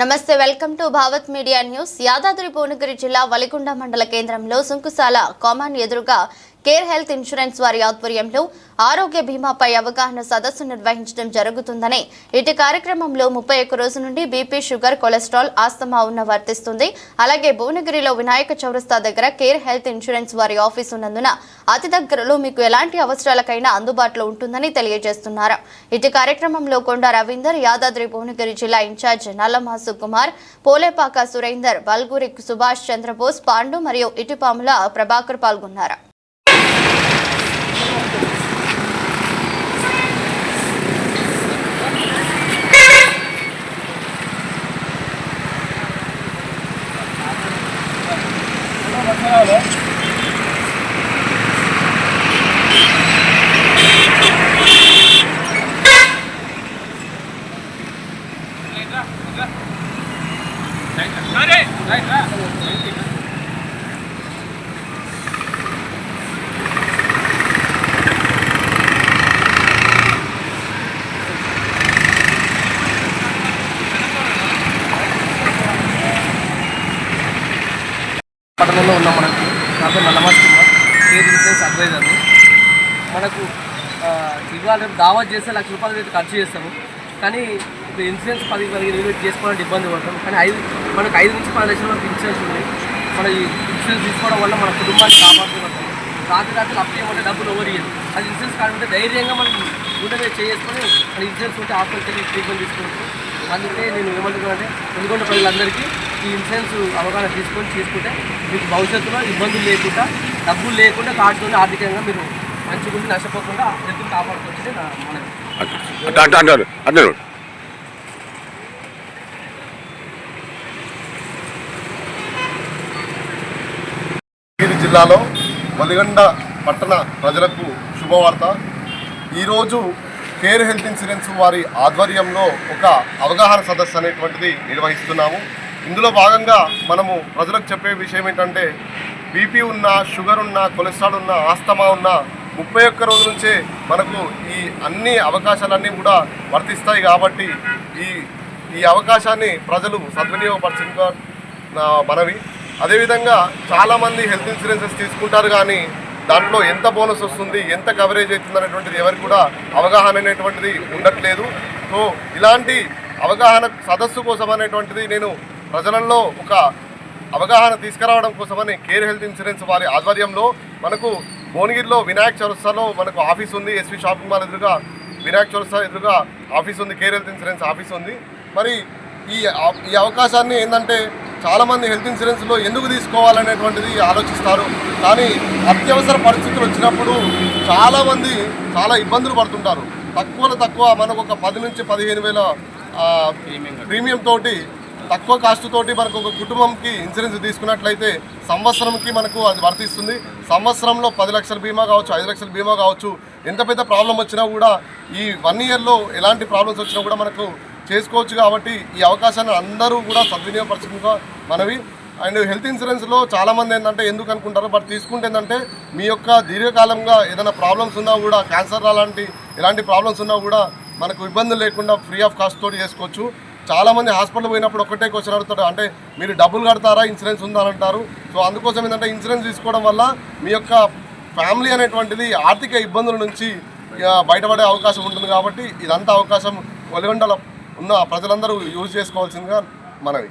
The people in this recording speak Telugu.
నమస్తే welcome to Bhavat media news. Yadadri Bhuvanagiri జిల్లా వలికొండ మండల కేంద్రంలో సుంకుశాల కామన్ ఎదురుగా కేర్ హెల్త్ ఇన్సూరెన్స్ వారి ఆధ్వర్యంలో ఆరోగ్య బీమాపై అవగాహన సదస్సు నిర్వహించడం జరుగుతుందని ఇటు కార్యక్రమంలో ముప్పై ఒక్క రోజు నుండి బీపీ షుగర్ కొలెస్ట్రాల్ ఆస్తమా ఉన్న వర్తిస్తుంది. అలాగే భువనగిరిలో వినాయక చౌరస్తా దగ్గర కేర్ హెల్త్ ఇన్సూరెన్స్ వారి ఆఫీస్ ఉన్నందున అతి దగ్గరలో మీకు ఎలాంటి అవసరాలకైనా అందుబాటులో ఉంటుందని తెలియజేస్తున్నారు. ఇటు కార్యక్రమంలో కొండ రవీందర్ యాదాద్రి భువనగిరి జిల్లా ఇన్ఛార్జ్ నల్లమాసు కుమార్ పోలేపాక సురేందర్ బల్గూరి సుభాష్ చంద్రబోస్ పాండు మరియు ఇటుపాముల ప్రభాకర్ పాల్గొన్నారు. Bravo. పట్టణంలో ఉన్నాం మనకు నా పేరు కుమార్ కేర్ ఇన్సూరెన్స్ అడ్వైజర్ మనకు ఇవాళ రేపు చేస్తే లక్ష రూపాయలు అయితే ఖర్చు చేస్తాము. కానీ ఇప్పుడు ఇన్సూరెన్స్ పది పదిహేను వేలు చేసుకోవడానికి చేసుకోవాలంటే ఇబ్బంది పడతాం. కానీ ఐదు మనకు ఐదు నుంచి పది లక్షల వరకు ఇన్సూరెన్స్ ఉంది. మన ఈ ఇన్సూరెన్స్ తీసుకోవడం వల్ల మన కుటుంబాన్ని కాపాడుతున్నట్టు రాత్రి రాత్రి అప్పు ఏమంటే డబ్బులు ఎవరు ఇయ్యదు అది ఇన్సూరెన్స్ కార్డు ఉంటే ధైర్యంగా మనం గుండె మీద చేసుకొని మన ఇన్సూరెన్స్ ఉంటే హాస్పిటల్కి ట్రీట్మెంట్ తీసుకోవచ్చు అందుకే నేను ఏమంటున్నాను అంటే నల్గొండ ప్రజలందరికీ ఈ ఇన్సూరెన్స్ అవగాహన తీసుకొని తీసుకుంటే మీకు భవిష్యత్తులో ఇబ్బందులు లేకుండా డబ్బులు లేకుండా కార్డుతో ఆర్థికంగా మీరు మంచి గురించి నష్టపోకుండా ఎదురు కాపాడుకోవచ్చు నా మనది అట్లా అట్లా అంటారు అన్నారు జిల్లాలో వలిగండ పట్టణ ప్రజలకు శుభవార్త. ఈరోజు కేర్ హెల్త్ ఇన్సూరెన్స్ వారి ఆధ్వర్యంలో ఒక అవగాహన సదస్సు అనేటువంటిది నిర్వహిస్తున్నాము. ఇందులో భాగంగా మనము ప్రజలకు చెప్పే విషయం ఏంటంటే బీపీ ఉన్న షుగర్ ఉన్న కొలెస్ట్రాల్ ఉన్న ఆస్తమా ఉన్న ముప్పై ఒక్క రోజు నుంచే మనకు ఈ అన్ని అవకాశాలన్నీ కూడా వర్తిస్తాయి కాబట్టి ఈ ఈ అవకాశాన్ని ప్రజలు సద్వినియోగపరచుగా మనవి. అదేవిధంగా చాలామంది హెల్త్ ఇన్సూరెన్సెస్ తీసుకుంటారు కానీ దాంట్లో ఎంత బోనస్ వస్తుంది ఎంత కవరేజ్ అవుతుంది అనేటువంటిది ఎవరికి కూడా అవగాహన అనేటువంటిది ఉండట్లేదు. సో ఇలాంటి అవగాహన సదస్సు కోసం అనేటువంటిది నేను ప్రజలలో ఒక అవగాహన తీసుకురావడం కోసమని కేర్ హెల్త్ ఇన్సూరెన్స్ వారి ఆధ్వర్యంలో మనకు భువనగిరిలో వినాయక చౌరస్తాలో మనకు ఆఫీస్ ఉంది. ఎస్వి షాపింగ్ మాల్ ఎదురుగా వినాయక చౌరస్తా ఎదురుగా ఆఫీస్ ఉంది. కేర్ హెల్త్ ఇన్సూరెన్స్ ఆఫీస్ ఉంది. మరి ఈ ఈ అవకాశాన్ని ఏంటంటే చాలామంది హెల్త్ ఇన్సూరెన్స్లో ఎందుకు తీసుకోవాలనేటువంటిది ఆలోచిస్తారు. కానీ అత్యవసర పరిస్థితులు వచ్చినప్పుడు చాలామంది చాలా ఇబ్బందులు పడుతుంటారు. తక్కువలో తక్కువ మనకు ఒక పది నుంచి పదిహేను వేల ప్రీమియం తోటి తక్కువ కాస్ట్ తోటి మనకు ఒక కుటుంబంకి ఇన్సూరెన్స్ తీసుకున్నట్లయితే సంవత్సరంకి మనకు అది వర్తిస్తుంది. సంవత్సరంలో పది లక్షల బీమా కావచ్చు ఐదు లక్షల బీమా కావచ్చు ఎంత పెద్ద ప్రాబ్లం వచ్చినా కూడా ఈ వన్ ఇయర్లో ఎలాంటి ప్రాబ్లమ్స్ వచ్చినా కూడా మనకు చేసుకోవచ్చు కాబట్టి ఈ అవకాశాన్ని అందరూ కూడా సద్వినియోగపరచుకో మనవి. అండ్ హెల్త్ ఇన్సూరెన్స్లో చాలామంది ఏంటంటే ఎందుకు అనుకుంటారు? బట్ తీసుకుంటే ఏంటంటే మీ యొక్క దీర్ఘకాలంగా ఏదైనా ప్రాబ్లమ్స్ ఉన్నా కూడా క్యాన్సర్ అలాంటి ఎలాంటి ప్రాబ్లమ్స్ ఉన్నా కూడా మనకు ఇబ్బందులు లేకుండా ఫ్రీ ఆఫ్ కాస్ట్ తోటి చేసుకోవచ్చు. చాలామంది హాస్పిటల్ పోయినప్పుడు ఒకటే క్వశ్చన్ అడుగుతారు. అంటే మీరు డబ్బులు కడతారా? ఇన్సూరెన్స్ ఉందా? అని అంటారు. సో అందుకోసం ఏంటంటే ఇన్సూరెన్స్ తీసుకోవడం వల్ల మీ యొక్క ఫ్యామిలీ అనేటువంటిది ఆర్థిక ఇబ్బందుల నుంచి బయటపడే అవకాశం ఉంటుంది కాబట్టి ఇదంతా అవకాశం వలిగొండల ఉన్న ప్రజలందరూ యూజ్ చేసుకోవాల్సిందిగా మనవి.